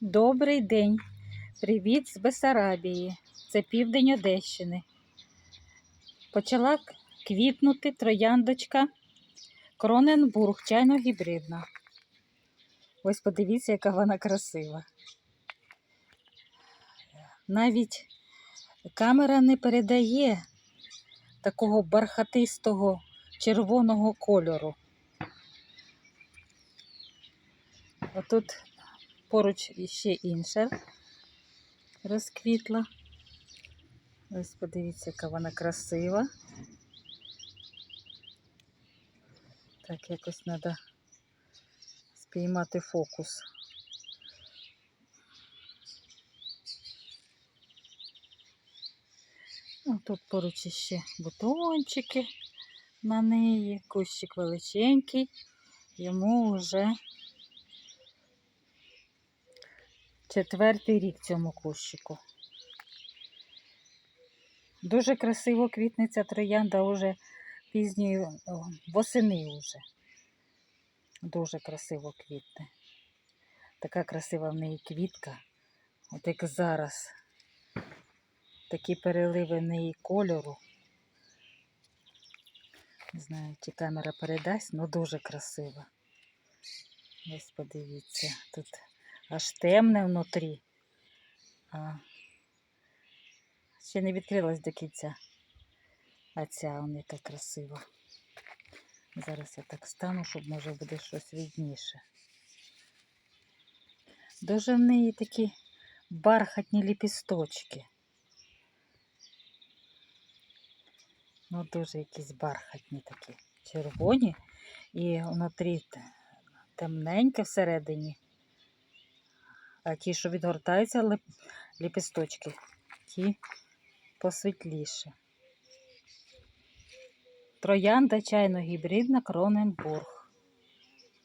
Добрий день. Привіт з Бесарабії. Це південь Одещини. Почала квітнути трояндочка Кроненбург, чайно-гібридна. Ось подивіться, яка вона красива. Навіть камера не передає такого бархатистого червоного кольору. Отут поруч іще інша розквітла. Ось подивіться, яка вона красива. Так, якось треба спіймати фокус. Ну, тут поруч іще бутончики на неї, кущик величенький, йому вже четвертий рік цьому кущику. Дуже красиво квітнеться троянда уже пізньої восени уже. Дуже красиво квітне. Така красива в неї квітка. От як зараз. Такі переливи в неї кольору. Не знаю, чи камера передасть, але дуже красива. Ось подивіться, тут аж темне внутрі. А ще не відкрилась до кінця. А ця вона яка красива. Зараз я так стану, щоб може буде щось видніше. Дуже в неї такі бархатні ліпісточки. Ну, дуже якісь бархатні такі, червоні. І внутрі темненьке всередині. А ті, що відгортаються ліпісточки, ті посвітліше. Троянда чайно-гібридна Кроненбург.